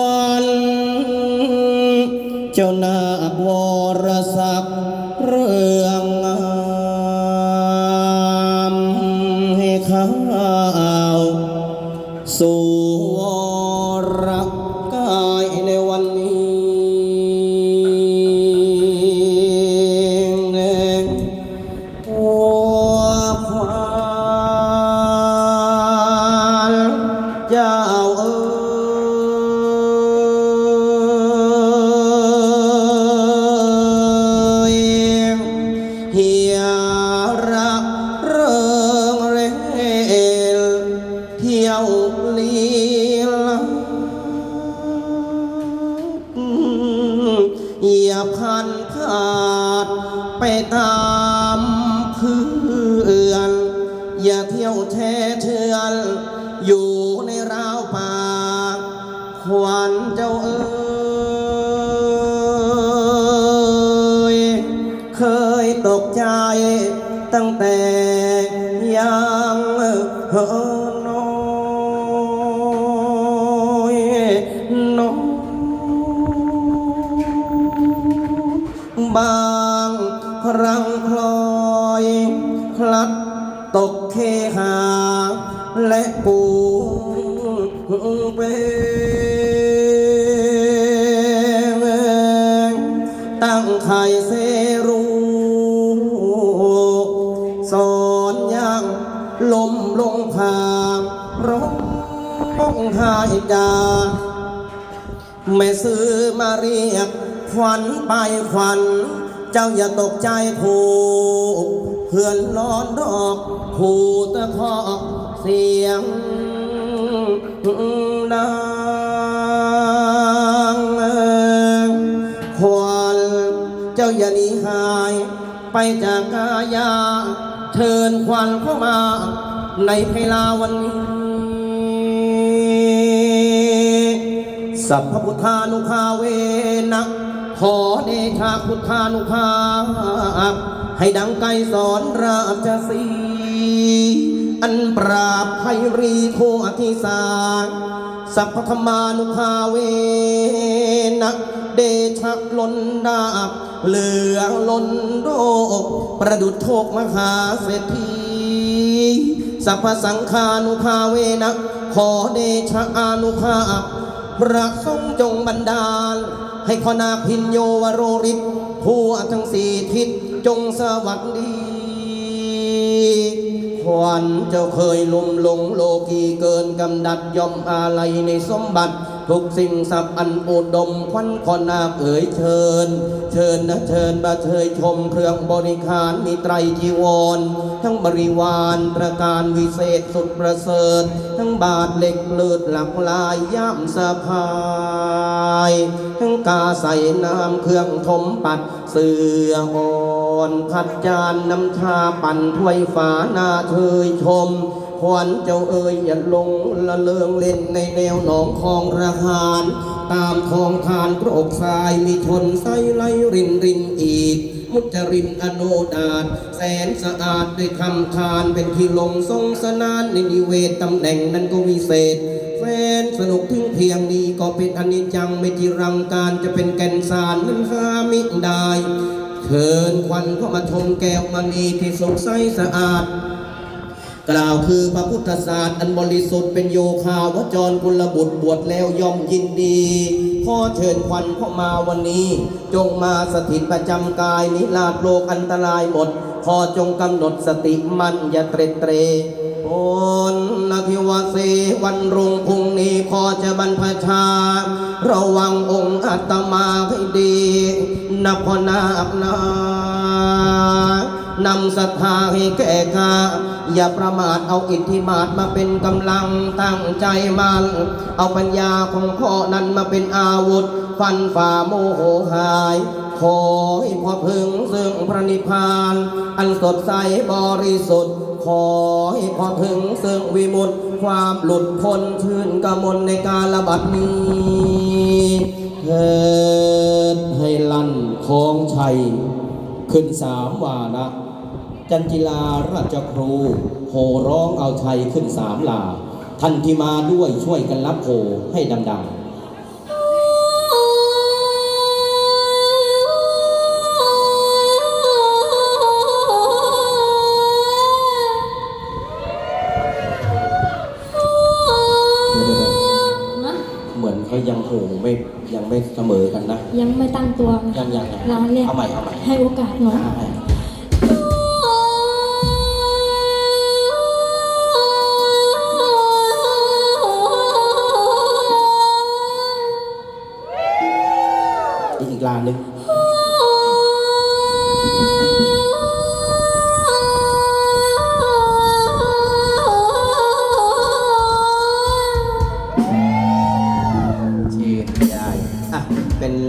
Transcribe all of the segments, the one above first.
วั ตั้งแต่ยังเหินน้อยน้อยบางครั้งพลอยพลัดตกเคหา และปูเปตั้งไข่เซรู ลมลงพางร้องไห้จาแม่ซื้อมาเรียกขวัญไปขวัญ เจ้าอย่าตกใจผูกเพื่อนร้อนดอกผูตะคอกเสียงดังขวัญเจ้าอย่าหนีหาย ไปจากกายา เชิญขวัญเข้ามา ในเพลาวันนี้สัพพพุทธานุภาเวนะขอเดชะพุทธานุภาให้ดังไกสอนราชสีอันปราบไพรีโทอธิสารสัพพธรรมานุภาเวนะเดชะล้นดาบเหลืองล้นโรค ประดุจโชคมหาเศรษฐีสัพพสังฆานุภาเวนะ ขอเดชะอานุภาพพระทรงจงบันดาล ให้ขอนาพินโยวโรริศทั่วทั้งสี่ทิศจงสวัสดีขวัญเจ้าเคยลุ่มหลงโลกีเกินกำดัดย่อมอาลัยในสมบัติ ทุกสิ่งสับอันอุดมควันขอนาเอ๋ยเชิญ เชิญนะเชิญมาเชยชมเครื่องบริขารมีไตรจีวร ทั้งบริวารประการวิเศษสุดประเสริฐ ทั้งบาทเหล็กเลือดหลักลายย่ำสะพาย ทั้งกาใส่น้ำเครื่องถมปัดเสืออ่อนพัดจานน้ำชาปั่นถ้วยฝานาเชยชม ขวัญเจ้าเอ่ยอย่าลงละเลงเล่นในแนวหนองคลองระหารตามคลองทานกรกทรายมีชนไซไหลรินรินอีก มุจรินอโนดาตแสนสะอาดด้วยคำทานเป็นที่ลงทรงสนานในนิเวศตำแหน่งนั้นก็วิเศษแฟนสนุกถึงเพียงนี้ก็เป็นอนิจจังไม่จิรังการจะเป็นแก่นสารนั้นหามิได้เชิญควันเข้ามาชมแก้วมณีที่สงใสสะอาด กล่าวคือพระพุทธศาสตร์อันบริสุทธิ์เป็นโยคาวจรกุลบุตรบวชแล้วย่อมยินดี ขอเชิญควันเข้ามาวันนี้ จงมาสถิตประจำกายนิลาโลกอันตรายหมด ขอจงกำหนดสติมันอย่าเตรเตรโอนนาทิวาเสวันรุ่งพรุ่งนี้ขอจะบรรพชา ระวังองค์อาตมาให้ดีนับพนาบนานำศรัทธาให้แก่กา อย่าประมาทเอาอิทธิมาทมาเป็นกำลังตั้งใจมัน เอาปัญญาของพ่อนั้นมาเป็นอาวุธ ฟันฝ่าโมโหหาย ขอให้พอพึงซึ่งพระนิพพาน อันสดใสบริสุทธิ์ขอให้พอพึงซึ่งวิมุตติความหลุดพ้นชื่นกมลในการระบัดนี้เถิดให้ลั่นของชัย ขึ้นสามวาระ จันจิลาราชครู โหร้องเอาชัยขึ้นสามลา ทันทีมาด้วยช่วยกันรับโหให้ดังๆก็ยังโหไม่ยังไม่เสมอกันนะ ยังไม่ตั้งตัวยังยังเราเนี่ยเอาใหม่เอาใหม่ให้โอกาสเนาะ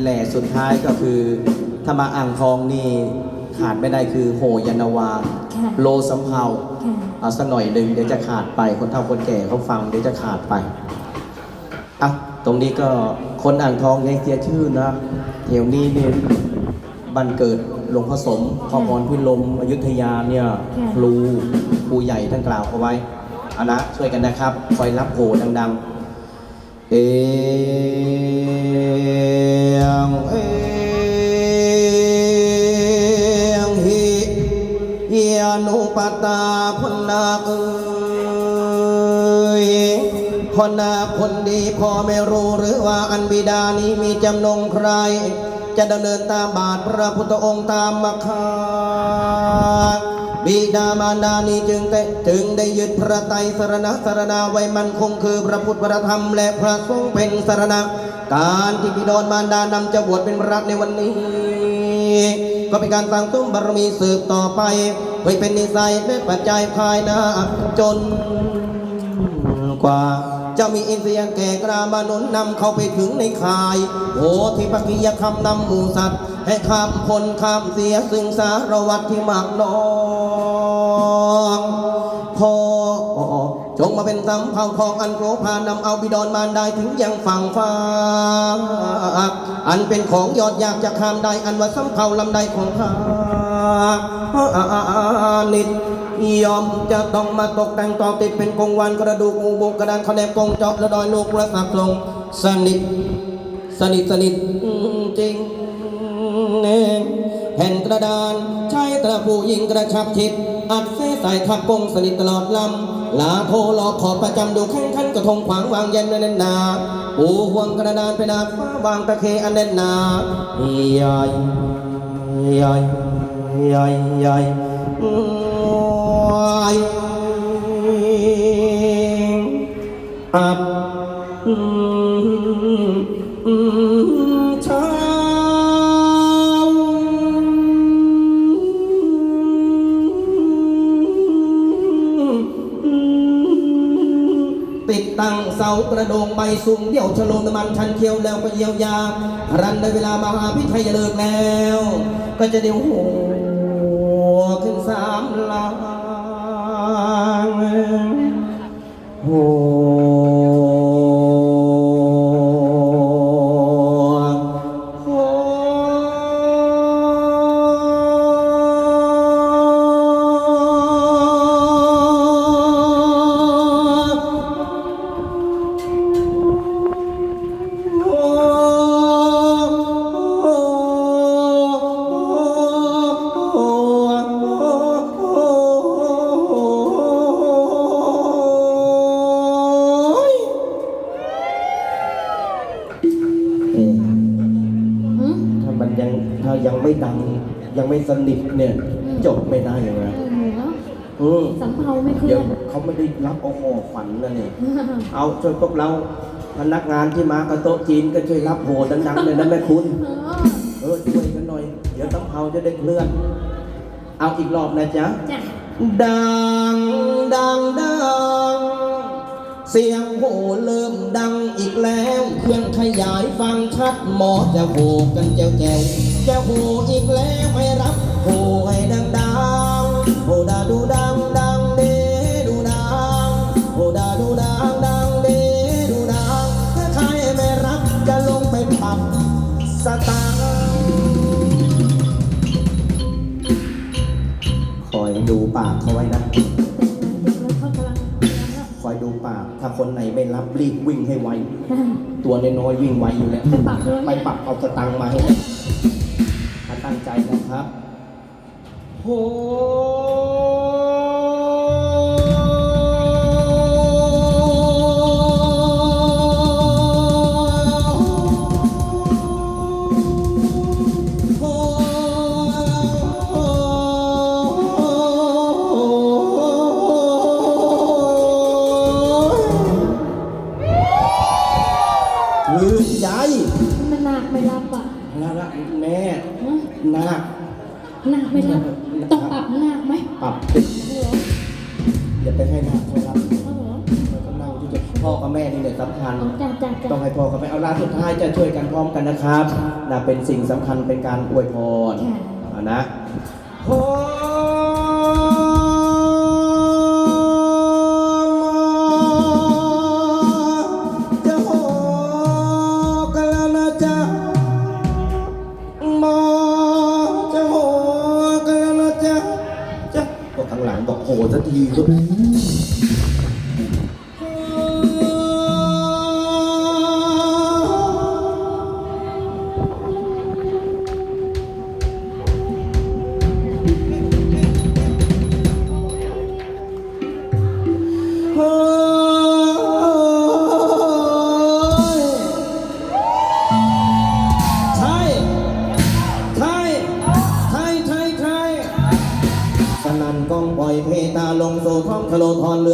แหล่สุดท้ายก็คือถ้ามาอ่างทองนี่ขาดไม่ได้คือโหยานาวา ค่ะโลสำเภาค่ะ เอาสักหน่อยหนึ่งเดี๋ยวจะขาดไปคนเฒ่าคนแก่เขาฟังเดี๋ยวจะขาดไปอะตรงนี้ก็คนอ่างทองยังเสียชื่อนะเดี๋ยวนี้เนี่ยบันเกิดหลวงพ่อสมพ่อพรพิลมอยุธยาเนี่ยครูครูใหญ่ท่านกล่าวเอาไว้เอานะช่วยกันนะครับ คอยรับโหดัง ๆ เอี คนนาคนดีพอไม่รู้หรือว่าอันบิดานี้มีจำนงใคร จะดำเนินตามบาทพระพุทธองค์ตามมาคาบิดามารดานี้จึงได้จึงได้ยึดพระไตรสรณะสรณาไว้มันคงคือพระพุทธพระธรรมและพระสงฆ์เป็นสรณะ การที่บิดามารดานำจะบวชเป็นพระในวันนี้ ก็เป็นการสั่งตุ้มบารมีสืบต่อไปเพื่อเป็นนิสัยและปัจจัยภายหน้าจนกว่า จะมีอินทรีย์แก่กรามานุนนำเข้าไปถึงในข่าย โอทิปกิยคำนำหมูสัตว์ ให้ข้ามคนข้ามเสียซึ่งสารวัตรที่มากน้องพอ จงมาเป็นสำเภาของอันโกรพานำเอาบิดอนมารได้ถึงยังฝั่งฟ้า อันเป็นของยอดอยากจะข้ามได้อันว่าสำเภาลำใดของข้านิดยอมจะต้องมาตกแต่งต่อติดเป็นกงวันกระดูกงูบุกกระดานคะแนนกงเจาะและดอยลูกและสักลงสนิทสนิทสนิทจริงแผ่นกระดานใช้ตะผู้ยิงกระชับชิดอัดเสใส่ทับกงสนิทตลอดลำ ลาโทรอกขอบประจำดูแข่งขันกระทงขวางวางเย็นแน่นหนาปูห่วงกระดานไปนาฟ้าวางตะเคอันแน่นหนาใหญ่ใหญ่ใหญ่ใหญ่ใหญ่อับอืมอืม เสากระโดงใบสูงเดี่ยวชะโลมน้ำมันชันเคียวแล้วก็เยียวยา รันในเวลามหาพิทัยเลิกแล้ว ก็จะเดี๋ยวหัวขึ้นสามลางโอ้ ไม่สนิทเนี่ย จบไม่ได้เลยนะเออหนูเนาะอืมสำเภาไม่เคลื่เดี๋อยวนเขาไม่ได้รับเอาห่อฝันนะเนี่ย เอาช่วยพวกเราพนักงานที่มากระโต๊ะจีนก็ช่วยรับโหดังๆเลยนะแม่คุณ เออเออช่วยกันหน่อย เดี๋ยวตั้งเผาจะได้เคลื่อน เอาอีกรอบนะจ๊ะ จ้ะดังดังดัง เสียงโหเริ่มดังอีกแล้ว เครื่องขยายฟังชัดหมอจะโหกันแจวแจว จะโหอีกแล้วให้รับโหให้ดังดังโหดาดูดังดังเดดูดังโหดาดูดังดังเดดูดังถ้าใครไม่รับจะลงไปปรับสตางค์คอยดูปากเขาไว้นะ คอยดูปาก ถ้าคนไหนไม่รับรีบวิ่งให้ไว ตัวน้อยๆวิ่งไวอยู่แล้ว ไปปรับเอาสตังค์มาให้ ตั้งใจนะครับโหลืมใจ มันหนักไม่รับอะ ละละ หนักหนักไม่รับต้องปรับหนักไหมปรับอย่าไปให้หนักเขครับพ่อกับแม่นี่เนี่ยสำคัญ ต้องให้พ่อกับแม่เอาล่าสุดท้ายจะช่วยกันพร้อมกันนะครับนะเป็นสิ่งสำคัญเป็นการอวยพรนะ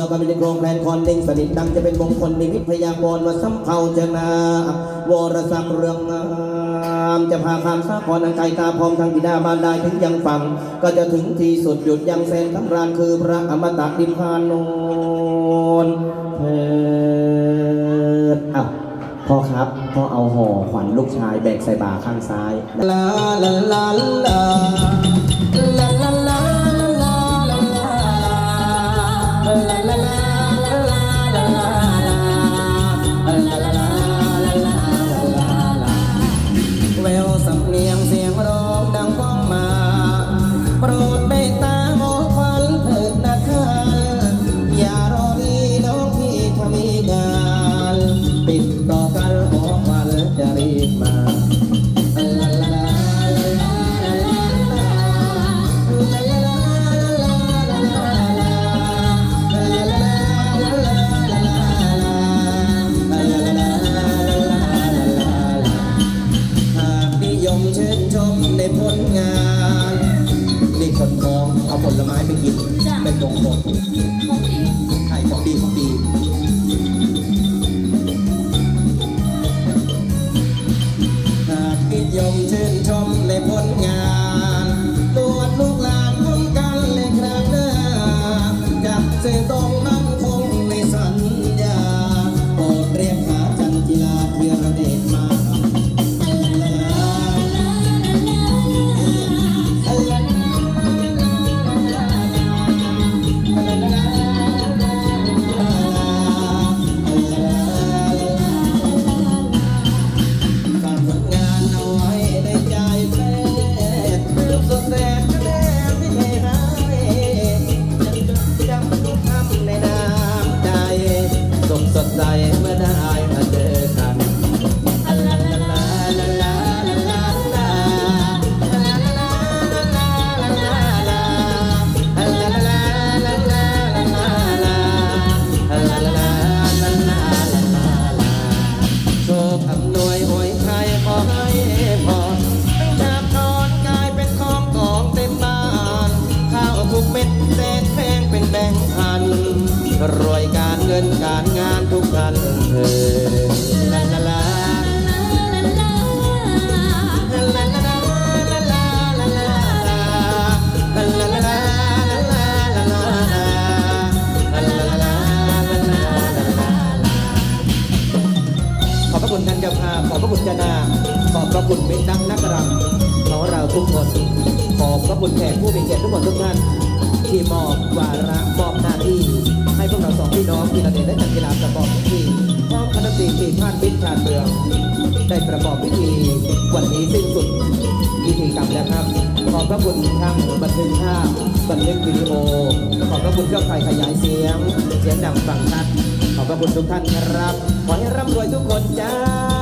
อกันเป็นโครงแผนคอนเล็งสนิทดังจะเป็นมงคลมีวิทยากรว่าสัมเผาจะนาวรสังเรืองงามจะพาความสาครทางใจตาพร้อมทางบิดาบานได้ถึงยังฟังก็จะถึงที่สุดหยุดยังแสนทั้งรานคือพระอมตะดิพานนนเถิดอ้าพ่อครับพ่อเอาห่อขวัญลูกชายแบกใส่บ่าข้างซ้ายลาลาลาลาลาลา talk ทุกคนขอบพระคุณแขกผู้มีเกียรติทุกคนทุกท่านที่มอบวาระมอบหน้าที่ ให้พวกเราสองพี่น้องกีฬาเด่นและจักกีฬากระบอกพิธีพร้อมคณะตีปีพาดมิตรชาติเมือง ได้ประกอบพิธีวันนี้สิ้นสุดพิธีกรรมแล้วครับ ขอบพระคุณทางบันทึกภาพบันทึกวิดีโอ ขอบพระคุณเครื่องไฟขยายเสียง เสียงดังฟังชัดขอบพระคุณทุกท่านครับ ขอให้ร่ำรวยทุกคนจ้า